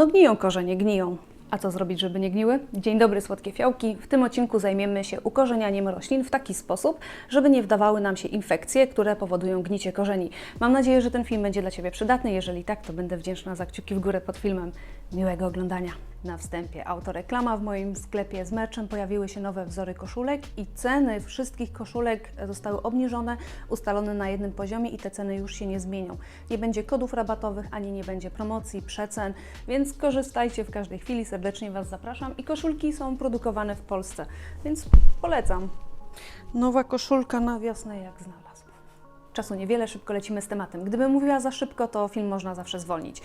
No gniją korzenie, gniją. A co zrobić, żeby nie gniły? Dzień dobry, słodkie fiołki. W tym odcinku zajmiemy się ukorzenianiem roślin w taki sposób, żeby nie wdawały nam się infekcje, które powodują gnicie korzeni. Mam nadzieję, że ten film będzie dla Ciebie przydatny. Jeżeli tak, to będę wdzięczna za kciuki w górę pod filmem. Miłego oglądania. Na wstępie autoreklama. W moim sklepie z merchem pojawiły się nowe wzory koszulek i ceny wszystkich koszulek zostały obniżone, ustalone na jednym poziomie i te ceny już się nie zmienią. Nie będzie kodów rabatowych, ani nie będzie promocji, przecen, więc korzystajcie w każdej chwili. Serdecznie Was zapraszam i koszulki są produkowane w Polsce, więc polecam. Nowa koszulka na wiosnę jak znalazł. Czasu niewiele, szybko lecimy z tematem. Gdybym mówiła za szybko, to film można zawsze zwolnić.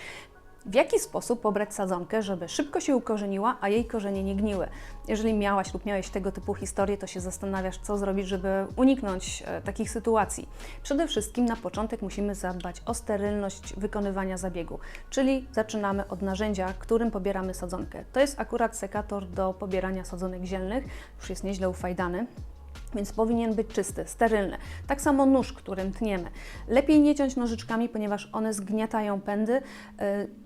W jaki sposób pobrać sadzonkę, żeby szybko się ukorzeniła, a jej korzenie nie gniły? Jeżeli miałaś lub miałeś tego typu historię, to się zastanawiasz, co zrobić, żeby uniknąć e, takich sytuacji. Przede wszystkim na początek musimy zadbać o sterylność wykonywania zabiegu, czyli zaczynamy od narzędzia, którym pobieramy sadzonkę. To jest akurat sekator do pobierania sadzonek zielnych, już jest nieźle ufajdany więc powinien być czysty, sterylny. Tak samo nóż, którym tniemy. Lepiej nie ciąć nożyczkami, ponieważ one zgniatają pędy, y,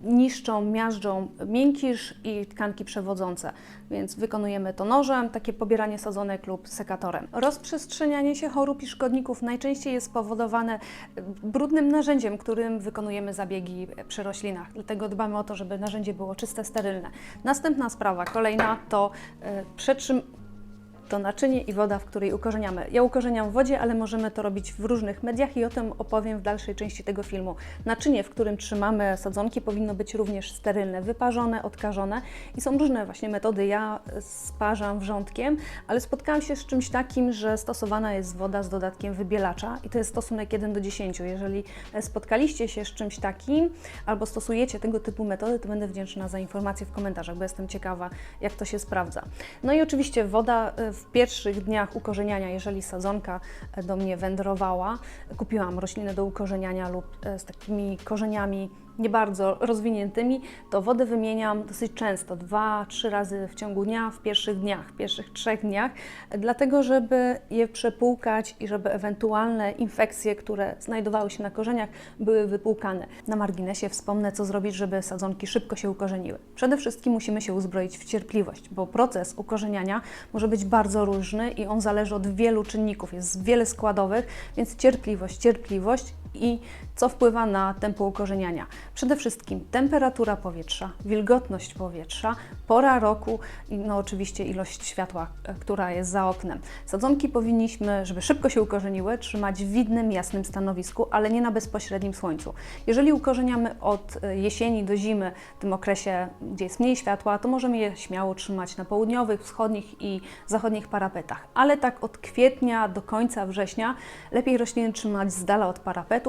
niszczą, miażdżą miękisz i tkanki przewodzące. Więc wykonujemy to nożem, takie pobieranie sadzonek lub sekatorem. Rozprzestrzenianie się chorób i szkodników najczęściej jest spowodowane y, brudnym narzędziem, którym wykonujemy zabiegi przy roślinach. Dlatego dbamy o to, żeby narzędzie było czyste, sterylne. Następna sprawa, kolejna to y, przetrzym to naczynie i woda, w której ukorzeniamy. Ja ukorzeniam w wodzie, ale możemy to robić w różnych mediach i o tym opowiem w dalszej części tego filmu. Naczynie, w którym trzymamy sadzonki, powinno być również sterylne, wyparzone, odkażone i są różne właśnie metody. Ja sparzam wrzątkiem, ale spotkałam się z czymś takim, że stosowana jest woda z dodatkiem wybielacza i to jest stosunek 1 do 10. Jeżeli spotkaliście się z czymś takim albo stosujecie tego typu metody, to będę wdzięczna za informacje w komentarzach, bo jestem ciekawa, jak to się sprawdza. No i oczywiście woda y, w pierwszych dniach ukorzeniania, jeżeli sadzonka e, do mnie wędrowała, kupiłam rośliny do ukorzeniania lub e, z takimi korzeniami nie bardzo rozwiniętymi, to wodę wymieniam dosyć często, dwa, trzy razy w ciągu dnia, w pierwszych dniach, w pierwszych trzech dniach, dlatego żeby je przepłukać i żeby ewentualne infekcje, które znajdowały się na korzeniach, były wypłukane. Na marginesie wspomnę, co zrobić, żeby sadzonki szybko się ukorzeniły. Przede wszystkim musimy się uzbroić w cierpliwość, bo proces ukorzeniania może być bardzo różny i on zależy od wielu czynników, jest wiele składowych, więc cierpliwość, cierpliwość i co wpływa na tempo ukorzeniania. Przede wszystkim temperatura powietrza, wilgotność powietrza, pora roku i no oczywiście ilość światła, e, która jest za oknem. Sadzonki powinniśmy, żeby szybko się ukorzeniły, trzymać w widnym, jasnym stanowisku, ale nie na bezpośrednim słońcu. Jeżeli ukorzeniamy od e, jesieni do zimy, w tym okresie, gdzie jest mniej światła, to możemy je śmiało trzymać na południowych, wschodnich i zachodnich parapetach. Ale tak od kwietnia do końca września lepiej rośliny trzymać z dala od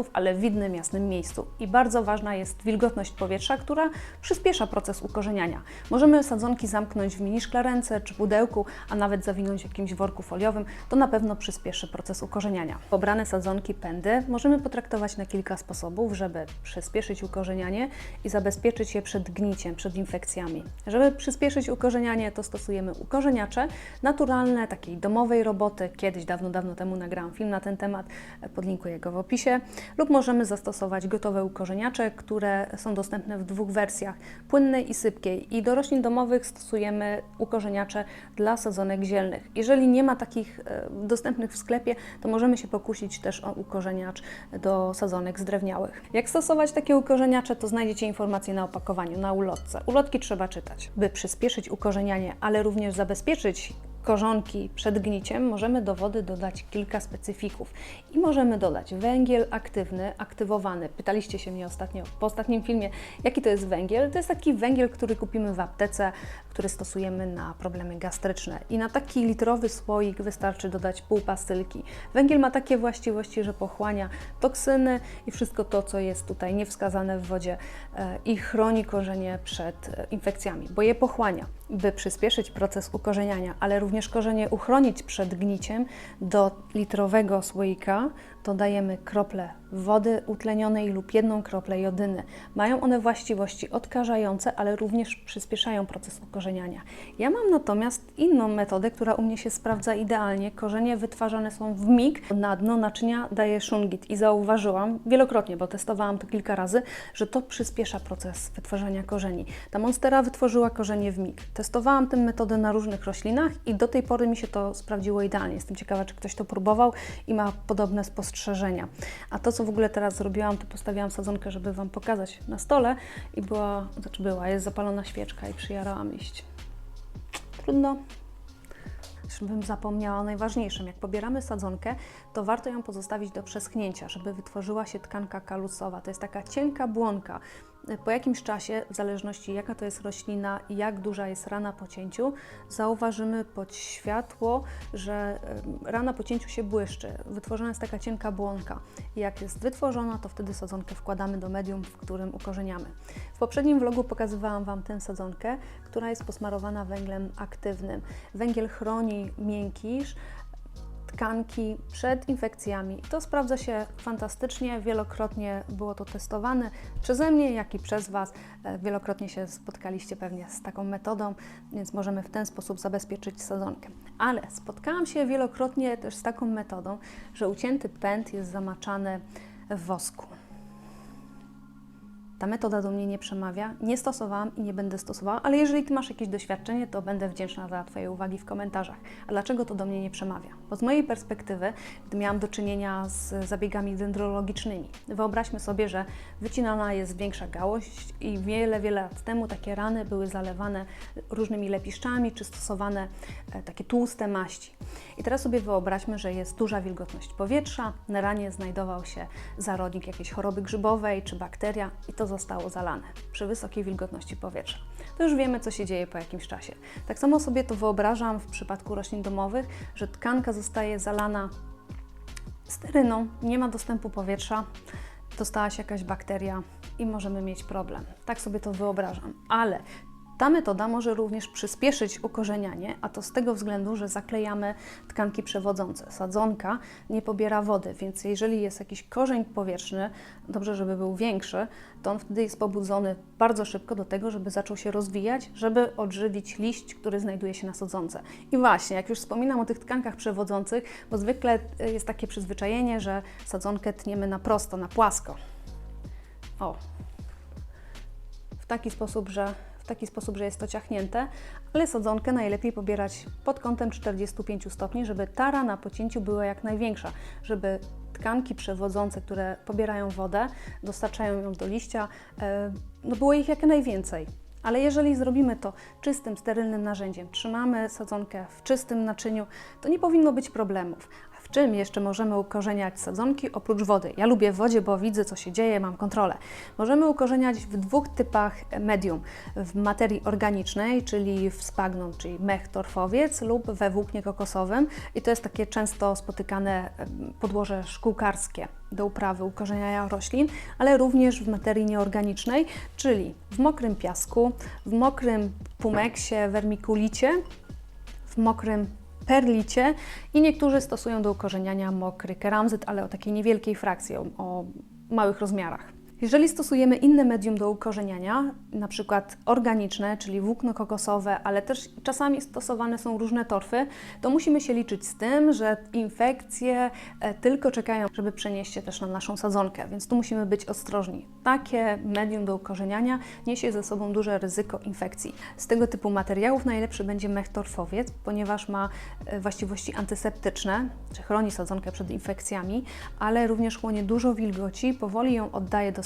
parapetów, ale w widnym, jasnym miejscu. I bardzo ważna jest wilgotność powietrza, która przyspiesza proces ukorzeniania. Możemy sadzonki zamknąć w mini szklarence czy pudełku, a nawet zawinąć w jakimś worku foliowym. To na pewno przyspieszy proces ukorzeniania. Pobrane sadzonki pędy możemy potraktować na kilka sposobów, żeby przyspieszyć ukorzenianie i zabezpieczyć je przed gniciem, przed infekcjami. Żeby przyspieszyć ukorzenianie, to stosujemy ukorzeniacze naturalne, takiej domowej roboty. Kiedyś, dawno, dawno temu nagrałam film na ten temat, podlinkuję go w opisie. Lub możemy zastosować gotowe ukorzeniacze, które są dostępne w dwóch wersjach, płynnej i sypkiej. I do roślin domowych stosujemy ukorzeniacze dla sadzonek zielnych. Jeżeli nie ma takich e, dostępnych w sklepie, to możemy się pokusić też o ukorzeniacz do sadzonek zdrewniałych. Jak stosować takie ukorzeniacze, to znajdziecie informacje na opakowaniu, na ulotce. Ulotki trzeba czytać. By przyspieszyć ukorzenianie, ale również zabezpieczyć korzonki przed gniciem możemy do wody dodać kilka specyfików i możemy dodać węgiel aktywny, aktywowany. Pytaliście się mnie ostatnio po ostatnim filmie, jaki to jest węgiel. To jest taki węgiel, który kupimy w aptece, który stosujemy na problemy gastryczne. I na taki litrowy słoik wystarczy dodać pół pastylki. Węgiel ma takie właściwości, że pochłania toksyny i wszystko to, co jest tutaj niewskazane w wodzie e, i chroni korzenie przed e, infekcjami, bo je pochłania. By przyspieszyć proces ukorzeniania, ale również korzenie uchronić przed gniciem, do litrowego słoika. Dodajemy krople wody utlenionej lub jedną kroplę jodyny. Mają one właściwości odkażające, ale również przyspieszają proces ukorzeniania. Ja mam natomiast inną metodę, która u mnie się sprawdza idealnie. Korzenie wytwarzane są w mig. Na dno naczynia daję szungit i zauważyłam wielokrotnie, bo testowałam to kilka razy, że to przyspiesza proces wytwarzania korzeni. Ta monstera wytworzyła korzenie w mig. Testowałam tę metodę na różnych roślinach i do tej pory mi się to sprawdziło idealnie. Jestem ciekawa, czy ktoś to próbował i ma podobne spostrzeżenia. A to, co w ogóle teraz zrobiłam, to postawiłam sadzonkę, żeby Wam pokazać na stole i była, znaczy była, jest zapalona świeczka i przyjarałam liść. Trudno. Bym zapomniała o najważniejszym. Jak pobieramy sadzonkę, to warto ją pozostawić do przeschnięcia, żeby wytworzyła się tkanka kalusowa. To jest taka cienka błonka. Po jakimś czasie, w zależności jaka to jest roślina i jak duża jest rana po cięciu, zauważymy pod światło, że rana po cięciu się błyszczy. Wytworzona jest taka cienka błonka. Jak jest wytworzona, to wtedy sadzonkę wkładamy do medium, w którym ukorzeniamy. W poprzednim vlogu pokazywałam Wam tę sadzonkę, która jest posmarowana węglem aktywnym. Węgiel chroni miękisz, tkanki przed infekcjami. To sprawdza się fantastycznie, wielokrotnie było to testowane przeze mnie, jak i przez Was. E, Wielokrotnie się spotkaliście pewnie z taką metodą, więc możemy w ten sposób zabezpieczyć sadzonkę. Ale spotkałam się wielokrotnie też z taką metodą, że ucięty pęd jest zamaczany w wosku. Ta metoda do mnie nie przemawia, nie stosowałam i nie będę stosowała, ale jeżeli Ty masz jakieś doświadczenie, to będę wdzięczna za Twoje uwagi w komentarzach. A dlaczego to do mnie nie przemawia? Bo z mojej perspektywy, gdy miałam do czynienia z zabiegami dendrologicznymi, wyobraźmy sobie, że wycinana jest większa gałąź i wiele, wiele lat temu takie rany były zalewane różnymi lepiszczami czy stosowane e, takie tłuste maści. I teraz sobie wyobraźmy, że jest duża wilgotność powietrza, na ranie znajdował się zarodnik jakiejś choroby grzybowej czy bakteria i to zostało zalane przy wysokiej wilgotności powietrza. To już wiemy, co się dzieje po jakimś czasie. Tak samo sobie to wyobrażam w przypadku roślin domowych, że tkanka zostaje zalana steryną, nie ma dostępu powietrza, dostała się jakaś bakteria i możemy mieć problem. Tak sobie to wyobrażam. Ale ta metoda może również przyspieszyć ukorzenianie, a to z tego względu, że zaklejamy tkanki przewodzące. Sadzonka nie pobiera wody, więc jeżeli jest jakiś korzeń powietrzny, dobrze, żeby był większy, to on wtedy jest pobudzony bardzo szybko do tego, żeby zaczął się rozwijać, żeby odżywić liść, który znajduje się na sadzonce. I właśnie, jak już wspominam o tych tkankach przewodzących, bo zwykle y, jest takie przyzwyczajenie, że sadzonkę tniemy na prosto, na płasko. O, w taki sposób, że taki sposób, że jest to ciachnięte, ale sadzonkę najlepiej pobierać pod kątem 45 stopni, żeby tara na pocięciu była jak największa, żeby tkanki przewodzące, które pobierają wodę, dostarczają ją do liścia, e, no było ich jak najwięcej. Ale jeżeli zrobimy to czystym, sterylnym narzędziem, trzymamy sadzonkę w czystym naczyniu, to nie powinno być problemów. Czym jeszcze możemy ukorzeniać sadzonki oprócz wody? Ja lubię w wodzie, bo widzę, co się dzieje, mam kontrolę. Możemy ukorzeniać w dwóch typach medium. W materii organicznej, czyli w spagnon, czyli mech torfowiec lub we włóknie kokosowym. I to jest takie często spotykane podłoże szkółkarskie do uprawy ukorzeniania roślin, ale również w materii nieorganicznej, czyli w mokrym piasku, w mokrym pumeksie, wermikulicie, w mokrym perlicie i niektórzy stosują do ukorzeniania mokry keramzyt, ale o takiej niewielkiej frakcji, o, o małych rozmiarach. Jeżeli stosujemy inne medium do ukorzeniania, na przykład organiczne, czyli włókno kokosowe, ale też czasami stosowane są różne torfy, to musimy się liczyć z tym, że infekcje e, tylko czekają, żeby przenieść się też na naszą sadzonkę, więc tu musimy być ostrożni. Takie medium do ukorzeniania niesie ze sobą duże ryzyko infekcji. Z tego typu materiałów najlepszy będzie mech torfowiec, ponieważ ma e, właściwości antyseptyczne, czy chroni sadzonkę przed infekcjami, ale również chłonie dużo wilgoci, powoli ją oddaje do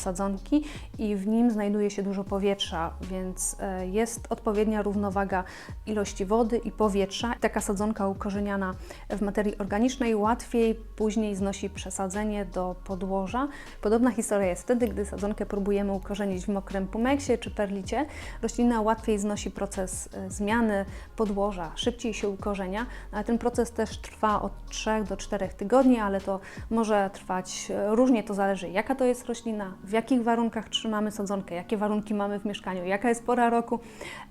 i w nim znajduje się dużo powietrza, więc e, jest odpowiednia równowaga ilości wody i powietrza. Taka sadzonka ukorzeniana w materii organicznej łatwiej później znosi przesadzenie do podłoża. Podobna historia jest wtedy, gdy sadzonkę próbujemy ukorzenić w mokrym pumeksie czy perlicie. Roślina łatwiej znosi proces e, zmiany podłoża, szybciej się ukorzenia, ale ten proces też trwa od 3 do 4 tygodni, ale to może trwać e, różnie, to zależy jaka to jest roślina, w jakich warunkach trzymamy sadzonkę, jakie warunki mamy w mieszkaniu, jaka jest pora roku,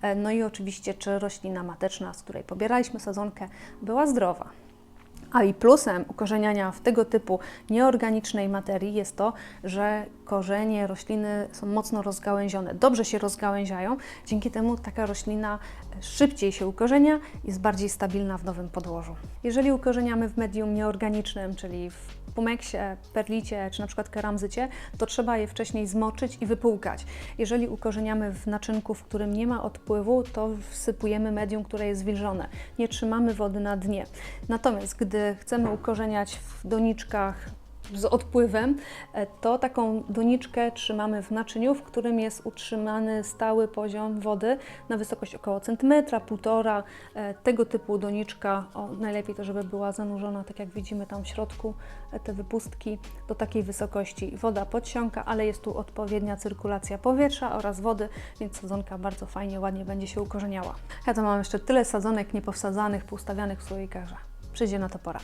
e, no i oczywiście czy roślina mateczna, z której pobieraliśmy sadzonkę, była zdrowa. A i plusem ukorzeniania w tego typu nieorganicznej materii jest to, że korzenie rośliny są mocno rozgałęzione, dobrze się rozgałęziają, dzięki temu taka roślina szybciej się ukorzenia, jest bardziej stabilna w nowym podłożu. Jeżeli ukorzeniamy w medium nieorganicznym, czyli w pumeksie, perlicie czy na przykład keramzycie, to trzeba je wcześniej zmoczyć i wypłukać. Jeżeli ukorzeniamy w naczynku, w którym nie ma odpływu, to wsypujemy medium, które jest wilżone. Nie trzymamy wody na dnie. Natomiast gdy chcemy ukorzeniać w doniczkach z odpływem, e, to taką doniczkę trzymamy w naczyniu, w którym jest utrzymany stały poziom wody na wysokość około centymetra, półtora. E, Tego typu doniczka, o, najlepiej to, żeby była zanurzona, tak jak widzimy tam w środku, e, te wypustki do takiej wysokości. Woda podsiąka, ale jest tu odpowiednia cyrkulacja powietrza oraz wody, więc sadzonka bardzo fajnie, ładnie będzie się ukorzeniała. Ja to mam jeszcze tyle sadzonek niepowsadzanych, poustawianych w słoikach, że przyjdzie na to pora.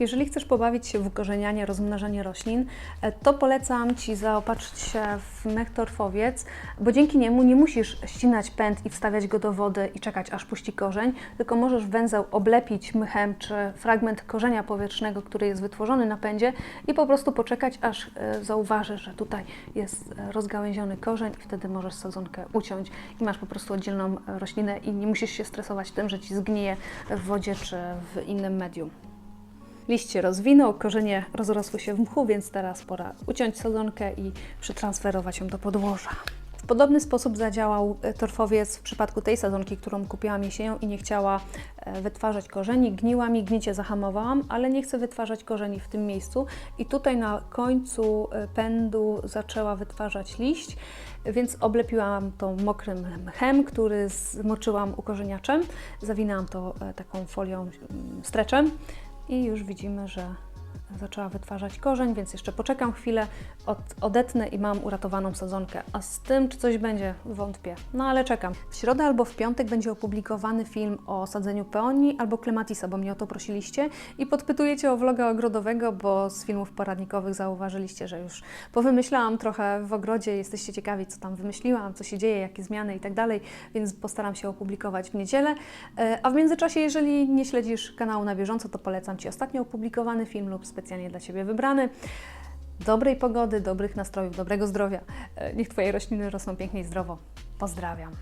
Jeżeli chcesz pobawić się w ukorzenianie, rozmnażanie roślin, e, to polecam Ci zaopatrzyć się w mech torfowiec, bo dzięki niemu nie musisz ścinać pęd i wstawiać go do wody i czekać aż puści korzeń, tylko możesz węzeł oblepić mchem czy fragment korzenia powietrznego, który jest wytworzony na pędzie i po prostu poczekać aż e, zauważysz, że tutaj jest e, rozgałęziony korzeń i wtedy możesz sadzonkę uciąć i masz po prostu oddzielną roślinę i nie musisz się stresować tym, że Ci zgnije w wodzie czy w innym medium. Liście rozwinął, korzenie rozrosły się w mchu, więc teraz pora uciąć sadzonkę i przetransferować ją do podłoża. W podobny sposób zadziałał e, torfowiec w przypadku tej sadzonki, którą kupiłam jesienią i nie chciała e, wytwarzać korzeni. Gniła mi, gnicie zahamowałam, ale nie chcę wytwarzać korzeni w tym miejscu. I tutaj na końcu e, pędu zaczęła wytwarzać liść, więc oblepiłam to mokrym mchem, który zmoczyłam ukorzeniaczem. Zawinęłam to taką folią mm, streczem i już widzimy, że zaczęła wytwarzać korzeń, więc jeszcze poczekam chwilę, od, odetnę i mam uratowaną sadzonkę. A z tym, czy coś będzie, wątpię. No ale czekam. W środę albo w piątek będzie opublikowany film o sadzeniu peonii albo klematisa, bo mnie o to prosiliście i podpytujecie o vloga ogrodowego, bo z filmów poradnikowych zauważyliście, że już powymyślałam trochę w ogrodzie, jesteście ciekawi, co tam wymyśliłam, co się dzieje, jakie zmiany i tak dalej, więc postaram się opublikować w niedzielę. E, A w międzyczasie, jeżeli nie śledzisz kanału na bieżąco, to polecam Ci ostatnio opublikowany film lub specjalnie dla Ciebie wybrany. Dobrej pogody, dobrych nastrojów, dobrego zdrowia. E, Niech Twoje rośliny rosną pięknie i zdrowo. Pozdrawiam.